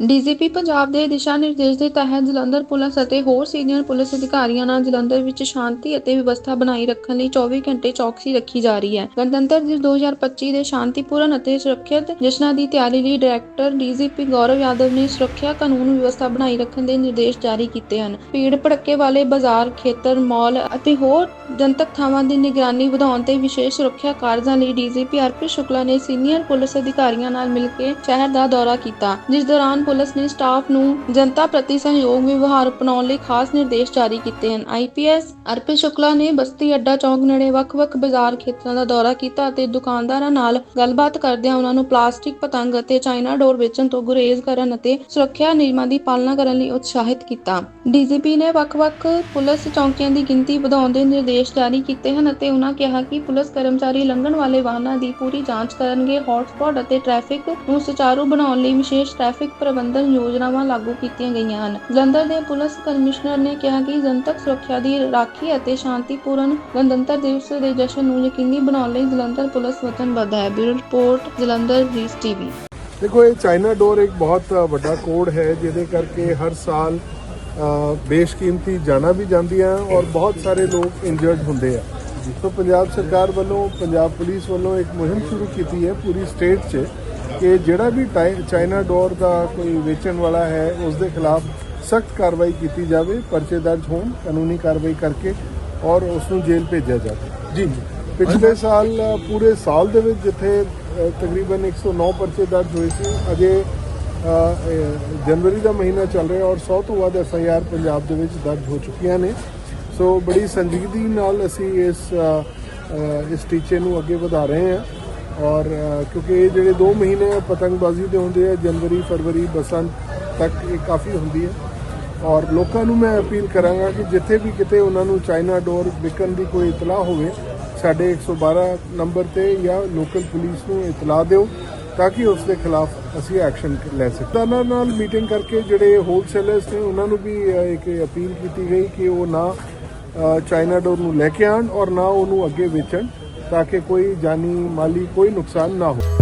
DGP Punjab ਦੇ ਦਿਸ਼ਾ ਨਿਰਦੇਸ਼ ਦੇ ਤਹਿਤ ਜਲੰਧਰ ਪੁਲਿਸ ਅਤੇ ਹੋਰ ਸੀਨੀਅਰ ਪੁਲਿਸ ਅਧਿਕਾਰੀਆਂ ਨਾਲ ਜਲੰਧਰ ਵਿੱਚ ਸ਼ਾਂਤੀ ਅਤੇ ਵਿਵਸਥਾ ਬਣਾਈ ਰੱਖਣ ਲਈ 24 ਘੰਟੇ ਚੌਕਸੀ ਰੱਖੀ ਜਾ ਰਹੀ ਹੈ। ਗਣਤੰਤਰ ਦਿਵਸ 2025 ਦੇ ਸ਼ਾਂਤੀਪੂਰਨ ਅਤੇ ਸੁਰੱਖਿਅਤ ਜਸ਼ਨਾਂ ਦੀ ਤਿਆਰੀ ਲਈ ਡਾਇਰੈਕਟਰ ਡੀਜੀਪੀ ਗੌਰਵ ਯਾਦਵ ਨੇ ਸੁਰੱਖਿਆ ਕਾਨੂੰਨ ਵਿਵਸਥਾ ਬਣਾਈ ਰੱਖਣ ਦੇ ਨਿਰਦੇਸ਼ ਜਾਰੀ ਕੀਤੇ ਹਨ। ਭੀੜ ਭੜੱਕੇ ਵਾਲੇ ਬਾਜ਼ਾਰ, ਖੇਤਰ, ਮਾਲ ਅਤੇ ਹੋਰ ਜਨਤਕ ਥਾਵਾਂ ਦੀ ਨਿਗਰਾਨੀ ਵਧਾਉਣ ਤੇ ਵਿਸ਼ੇਸ਼ ਸੁਰੱਖਿਆ ਕਾਰਜਾਂ ਲਈ ਡੀਜੀਪੀ ਅਰਪਿਤ ਸ਼ੁਕਲਾ ਨੇ ਸੀਨੀਅਰ ਪੁਲਿਸ ਅਧਿਕਾਰੀਆਂ ਨਾਲ ਮਿਲ ਕੇ ਸ਼ਹਿਰ ਦਾ ਦੌਰਾ ਕੀਤਾ। ਜਿਸ ਦੌਰਾਨ ਪੁਲਿਸ ਨੇ ਸਟਾਫ ਨੂੰ ਜਨਤਾ ਪ੍ਰਤੀ ਸਹਿਯੋਗ ਵਿਵਹਾਰ ਅਪਣਾਉਣ ਲਈ ਖਾਸ ਨਿਰਦੇਸ਼ ਜਾਰੀ ਕੀਤੇ ਹਨ। ਆਈਪੀਐਸ ਅਰਪਿਤ ਸ਼ੁਕਲਾ ਨੇ ਬਸਤੀ ਅੱਡਾ ਚੌਂਕ ਨੇੜੇ ਵੱਖ-ਵੱਖ ਬਾਜ਼ਾਰ ਖੇਤਰਾਂ ਦਾ ਦੌਰਾ ਕੀਤਾ ਅਤੇ ਦੁਕਾਨਦਾਰਾਂ ਨਾਲ ਗੱਲਬਾਤ ਕਰਦਿਆਂ ਉਹਨਾਂ ਨੂੰ ਪਲਾਸਟਿਕ ਪਤੰਗ ਅਤੇ ਚਾਈਨਾ ਡੋਰ ਵੇਚਣ ਤੋਂ ਗੁਰੇਜ਼ ਕਰਨ ਅਤੇ ਸੁਰੱਖਿਆ ਨਿਯਮਾਂ ਦੀ ਪਾਲਣਾ ਕਰਨ ਲਈ ਉਤਸ਼ਾਹਿਤ ਕੀਤਾ। ਡੀਜੀਪੀ ਨੇ ਵੱਖ-ਵੱਖ ਪੁਲਿਸ ਚੌਂਕੀਆਂ ਦੀ ਗਿਣਤੀ ਵਧਾਉਣ ਦੇ ਨਿਰਦੇਸ਼ ਜਾਰੀ ਕੀਤੇ ਹਨ ਅਤੇ ਉਹਨਾਂ ਕਿਹਾ ਕਿ ਪੁਲਿਸ ਕਰਮਚਾਰੀ ਲੰਘਣ ਵਾਲੇ ਵਾਹਨਾਂ ਦੀ ਪੂਰੀ ਜਾਂਚ ਕਰਨਗੇ, ਹੌਟਸਪੌਟ ਅਤੇ ਟ੍ਰੈਫਿਕ ਨੂੰ ਸੁਚਾਰੂ ਬਣਾਉਣ ਲਈ ਵਿਸ਼ੇਸ਼ ਟ੍ਰੈਫਿਕ ਪ੍ਰਬੰਧਨ ਯੋਜਨਾਵਾਂ ਲਾਗੂ ਕੀਤੀਆਂ ਗਈਆਂ ਹਨ। ਜਲੰਧਰ ਦੇ ਪੁਲਿਸ ਕਮਿਸ਼ਨਰ ਨੇ ਕਿਹਾ ਕਿ ਜਨਤਕ ਸੁਰੱਖਿਆ ਦੀ ਰਾਖੀ ਅਤੇ ਸ਼ਾਂਤੀਪੂਰਨ ਗਣਤੰਤਰ ਦਿਵਸ ਦੇ ਜਸ਼ਨ ਨੂੰ ਯਕੀਨੀ ਬਣਾਉਣ ਲਈ ਜਲੰਧਰ ਪੁਲਿਸ ਵਚਨਬੱਧ ਹੈ। ਬਿਊਰੋ ਰਿਪੋਰਟ ਜਲੰਧਰ ਰੀਸ ਟੀਵੀ। ਦੇਖੋ ਇਹ ਚਾਈਨਾ ਡੋਰ ਇੱਕ ਬਹੁਤ ਵੱਡਾ ਕੋਡ ਹੈ ਜਿਹਦੇ ਕਰਕੇ ਹਰ ਸਾਲ ਬੇਸ਼ਕੀਮਤੀ ਜਾਨਾਂ ਵੀ ਜਾਂਦੀਆਂ ਔਰ ਬਹੁਤ ਸਾਰੇ ਲੋਕ ਇੰਜਰਡ ਹੁੰਦੇ ਆ। ਸੋ ਪੰਜਾਬ ਸਰਕਾਰ ਵੱਲੋਂ ਪੰਜਾਬ ਪੁਲਿਸ ਵੱਲੋਂ ਇੱਕ ਮੁਹਿੰਮ ਸ਼ੁਰੂ ਕੀਤੀ ਹੈ ਪੂਰੀ ਸਟੇਟ 'ਚ ਕਿ ਜਿਹੜਾ ਵੀ ਚਾਈਨਾ ਡੋਰ ਦਾ ਕੋਈ ਵੇਚਣ ਵਾਲਾ ਹੈ ਉਸ ਦੇ ਖਿਲਾਫ ਸਖਤ ਕਾਰਵਾਈ ਕੀਤੀ ਜਾਵੇ ਪਰਚੇ ਦਰਜ ਹੋਣ ਕਾਨੂੰਨੀ ਕਾਰਵਾਈ ਕਰਕੇ ਔਰ ਉਸ ਨੂੰ ਜੇਲ੍ਹ ਭੇਜਿਆ ਜਾਵੇ। ਜੀ। ਪਿਛਲੇ ਸਾਲ ਪੂਰੇ ਸਾਲ ਦੇ ਵਿੱਚ ਜਿੱਥੇ ਤਕਰੀਬਨ 109 ਪਰਚੇ ਦਰਜ ਹੋਏ ਸੀ ਅਜੇ ਜਨਵਰੀ ਦਾ ਮਹੀਨਾ ਚੱਲ ਰਿਹਾ ਔਰ 100 ਤੋਂ ਵੱਧ ਐਫਆਈਆਰ ਪੰਜਾਬ ਦੇ ਵਿੱਚ ਦਰਜ ਹੋ ਚੁੱਕੀਆਂ ਨੇ। ਸੋ ਬੜੀ ਸੰਜੀਦਗੀ ਨਾਲ ਅਸੀਂ ਇਸ ਇਸ ਟੀਚੇ ਨੂੰ ਅੱਗੇ ਵਧਾ ਰਹੇ ਹਾਂ। ਔਰ ਕਿਉਂਕਿ ਇਹ ਜਿਹੜੇ 2 ਮਹੀਨੇ ਪਤੰਗਬਾਜ਼ੀ ਦੇ ਹੁੰਦੇ ਆ ਜਨਵਰੀ ਫਰਵਰੀ ਬਸੰਤ ਤੱਕ ਇਹ ਕਾਫੀ ਹੁੰਦੀ ਹੈ। ਔਰ ਲੋਕਾਂ ਨੂੰ ਮੈਂ ਅਪੀਲ ਕਰਾਂਗਾ ਕਿ ਜਿੱਥੇ ਵੀ ਕਿਤੇ ਉਹਨਾਂ ਨੂੰ ਚਾਈਨਾ ਡੋਰ ਵਿਕਣ ਦੀ ਕੋਈ ਇਤਲਾਹ ਹੋਵੇ ਸਾਡੇ 112 ਨੰਬਰ ਤੇ ਜਾਂ ਲੋਕਲ ਪੁਲਿਸ ਨੂੰ ਇਤਲਾਹ ਦਿਓ ਤਾਂ ਕਿ ਉਸ ਦੇ ਖਿਲਾਫ ਅਸੀਂ ਐਕਸ਼ਨ ਲੈ ਸਕੀਏ। ਉਹਨਾਂ ਨਾਲ ਮੀਟਿੰਗ ਕਰਕੇ ਜਿਹੜੇ ਹੋਲਸੇਲਰਸ ਨੇ ਉਹਨਾਂ ਨੂੰ ਵੀ ਅ, ਇੱਕ ਅਪੀਲ ਕੀਤੀ ਗਈ ਕਿ ਉਹ ਨਾ ਚਾਈਨਾ ਡੋਰ ਨੂੰ ਲੈ ਕੇ ਆਣ ਔਰ ਨਾ ਉਹਨੂੰ ਅੱਗੇ ਵੇਚਣ। ਤਾਂ ਕਿ ਕੋਈ ਜਾਨੀ ਮਾਲੀ ਕੋਈ ਨੁਕਸਾਨ ਨਾ ਹੋ